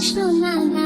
শোনা না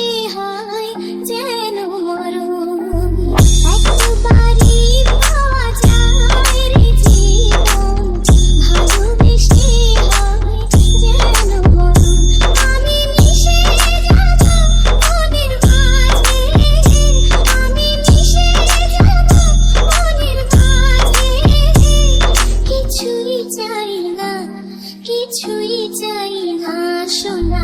দুই চাই হাসো না